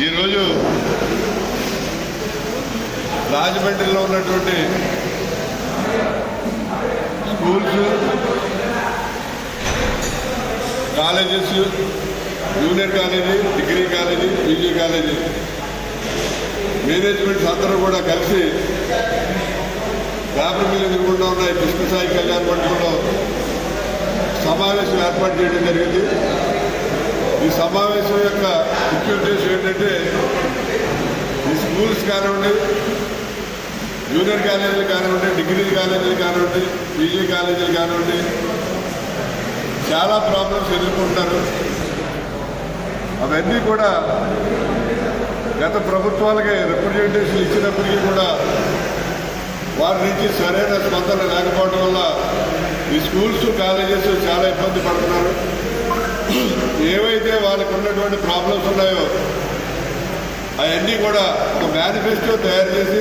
ఈరోజు రాజమండ్రిలో ఉన్నటువంటి schools colleges junior college degree college PG college managements అందరూ కూడా కలిసి పేపర్ మిల్ ఎదుర్కొంటూ ఉన్నాయి కృష్ణసాయి కళ్యాణ్ మండపంలో సమావేశం ఏర్పాటు చేయడం జరిగింది. ఈ సమావేశం యొక్క ముఖ్య ఉద్దేశం ఏంటంటే ఈ స్కూల్స్ కానివ్వండి జూనియర్ కాలేజీలు కానివ్వండి డిగ్రీ కాలేజీలు కానివ్వండి పీజీ కాలేజీలు కానివ్వండి చాలా ప్రాబ్లమ్స్ ఎదుర్కొంటారు. అవన్నీ కూడా గత ప్రభుత్వాలకి రిప్రజెంటేషన్ ఇచ్చినప్పటికీ కూడా వారి నుంచి సరైన స్పందన లేకపోవడం వల్ల ఈ స్కూల్స్ కాలేజెస్ చాలా ఇబ్బంది పడుతున్నారు. ఏవైతే వాళ్ళకు ఉన్నటువంటి ప్రాబ్లమ్స్ ఉన్నాయో అవన్నీ కూడా ఒక మేనిఫెస్టో తయారు చేసి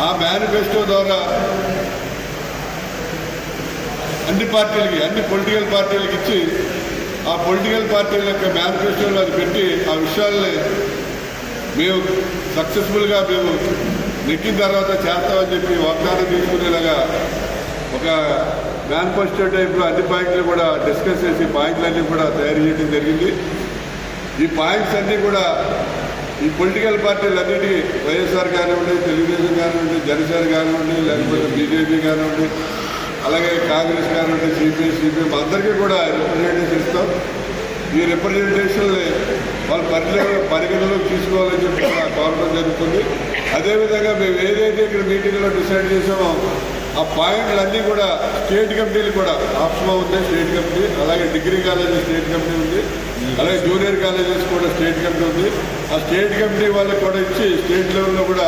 ఆ మేనిఫెస్టో ద్వారా అన్ని పార్టీలకి అన్ని పొలిటికల్ పార్టీలకు ఇచ్చి ఆ పొలిటికల్ పార్టీల యొక్క మేనిఫెస్టోలో అది పెట్టి ఆ విషయాల్ని మేము సక్సెస్ఫుల్గా మేము నెక్కిన తర్వాత చేస్తామని చెప్పి వాగ్దానం తీసుకునేలాగా ఒక మేనిఫెస్టో టైప్లో అన్ని పాయింట్లు కూడా డిస్కస్ చేసి పాయింట్లన్నీ కూడా తయారు చేయడం జరిగింది. ఈ పాయింట్స్ అన్నీ కూడా ఈ పొలిటికల్ పార్టీలన్నిటికీ వైఎస్ఆర్ కానివ్వండి తెలుగుదేశం కానివ్వండి జనసేన కానివ్వండి లేకపోతే బీజేపీ కానివ్వండి అలాగే కాంగ్రెస్ కానివ్వండి సిపిఐ సిపిఎం అందరికీ కూడా రిప్రజెంటేషన్ ఇస్తాం. ఈ రిప్రజెంటేషన్ని వాళ్ళు పరిగణ పరిగణలోకి తీసుకోవాలని చెప్పి కోరడం జరుగుతుంది. అదేవిధంగా మేము ఏదైతే ఇక్కడ మీటింగ్లో డిసైడ్ చేసామో ఆ పాయింట్లన్నీ కూడా స్టేట్ కమిటీలు కూడా ఆప్స్మా ఉంది స్టేట్ కమిటీ అలాగే డిగ్రీ కాలేజీ స్టేట్ కమిటీ ఉంది అలాగే జూనియర్ కాలేజెస్ కూడా స్టేట్ కమిటీ ఉంది. ఆ స్టేట్ కమిటీ వాళ్ళకి కూడా ఇచ్చి స్టేట్ లెవెల్లో కూడా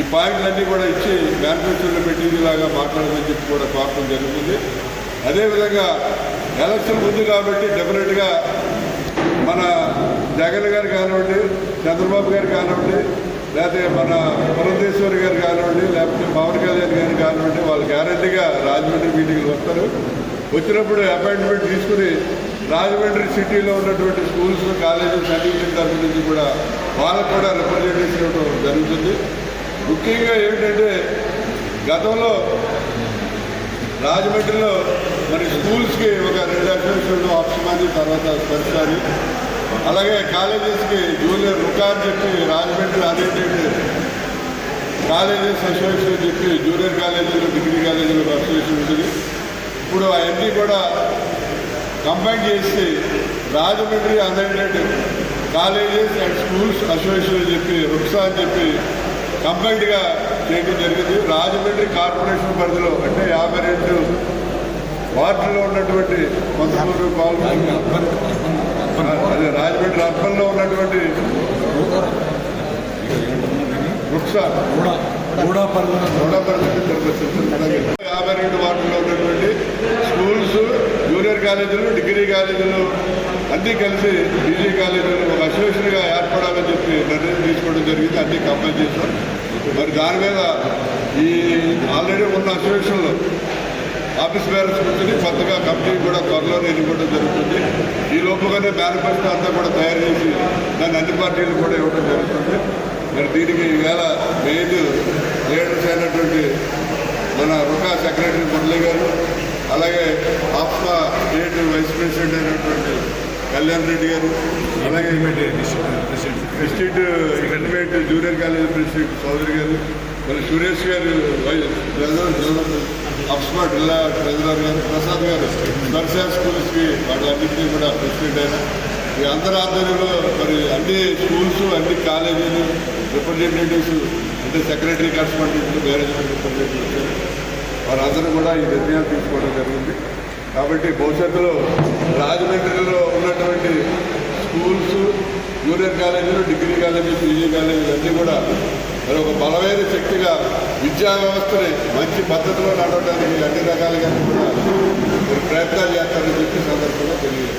ఈ పాయింట్లన్నీ కూడా ఇచ్చి మేనిఫెస్టోలో పెట్టిందిలాగా మాట్లాడమని చెప్పి కూడా కోరడం జరుగుతుంది. అదేవిధంగా ఎలక్షన్ ఉంది కాబట్టి డెఫినెట్గా మన జగన్ గారు కానివ్వండి చంద్రబాబు గారు కానివ్వండి లేకపోతే మన పురంధేశ్వరి గారు కానివ్వండి లేకపోతే కానివ్వండి వాళ్ళు గ్యారంటీగా రాజమండ్రి మీటింగ్లు వస్తారు. వచ్చినప్పుడు అపాయింట్మెంట్ తీసుకుని రాజమండ్రి సిటీలో ఉన్నటువంటి స్కూల్స్ కాలేజెస్ అన్నింటి తరఫు నుంచి కూడా వాళ్ళకు కూడా రిప్రజెంటేషన్ ఇవ్వడం జరుగుతుంది. ముఖ్యంగా ఏమిటంటే గతంలో రాజమండ్రిలో మరి స్కూల్స్కి ఒక రెండు అసోసియేషన్ ఆప్షన్ తర్వాత పరిస్థితి. అలాగే కాలేజెస్కి జూనియర్ రుకా అని చెప్పి రాజమండ్రి అనేటువంటి కాలేజెస్ అసోసియేషన్ చెప్పి జూనియర్ కాలేజీలు డిగ్రీ కాలేజీలు అసోసియేషన్ ఉంటుంది. ఇప్పుడు అవన్నీ కూడా కంబైన్ చేసి Rajahmundry unaided colleges and schools association చెప్పి రుక్సా అని చెప్పి కంబైన్డ్గా చేయడం జరిగింది. రాజమండ్రి కార్పొరేషన్ పరిధిలో అంటే యాభై రెండు వార్డులో ఉన్నటువంటి కొంతమంది కాలనీ అదే రాజమండ్రి అర్బన్లో ఉన్నటువంటి యాభై రెండు వార్డుల్లో ఉన్నటువంటి స్కూల్స్ జూనియర్ కాలేజీలు డిగ్రీ కాలేజీలు అన్నీ కలిసి పీజీ కాలేజీలు ఒక అసోసియేషన్గా ఏర్పడాలని చెప్పి నిర్ణయం తీసుకోవడం జరిగింది. అన్నీ కంపల్ చేశాం. మరి దాని మీద ఈ ఆల్రెడీ ఉన్న అసోసియేషన్లో ఆఫీస్ బేరర్స్ కూర్చొని కొత్తగా కమిటీ కూడా త్వరలో ఎన్నుకోవడం జరుగుతుంది. ఈ లోపుగానే మేనిఫెస్టో అంతా కూడా తయారు చేసి దాన్ని అన్ని పార్టీలు కూడా ఇవ్వడం జరుగుతుంది. మరి దీనికి ఈవేళ మెయిన్ లీడర్స్ అయినటువంటి మన రుకా సెక్రటరీ మురళి గారు అలాగే ఆప్మా స్టేట్ వైస్ ప్రెసిడెంట్ అయినటువంటి కళ్యాణ్ రెడ్డి గారు అలాగే district intermediate junior college president Chowdary గారు మరి సురేష్ గారు అప్స్మా జిల్లా ట్రెజరర్ గారు ప్రసాద్ గారు నర్సరీ స్కూల్స్కి వాళ్ళన్నింటినీ కూడా ప్రెసిడెంట్ అయిన ఈ అందరి ఆధ్వర్యంలో మరి అన్ని స్కూల్స్ అన్ని కాలేజీలు రిప్రజెంటేటివ్స్ అంటే సెక్రటరీ కరెస్పాండెంట్లు మేనేజ్మెంట్ రిప్రజెంటేటివ్స్ వారందరూ కూడా ఈ నిర్ణయాలు తీసుకోవడం జరిగింది. కాబట్టి భవిష్యత్తులో రాజమండ్రిలో ఉన్నటువంటి స్కూల్స్ జూనియర్ కాలేజీలు డిగ్రీ కాలేజీలు పీజీ కాలేజీలు అన్నీ కూడా మరి ఒక బలమైన శక్తిగా విద్యా వ్యవస్థని మంచి పద్ధతిలో నడవడానికి అన్ని రకాలుగా కూడా మీరు ప్రయత్నాలు చేస్తారని చెప్పి సందర్భంగా తెలియదు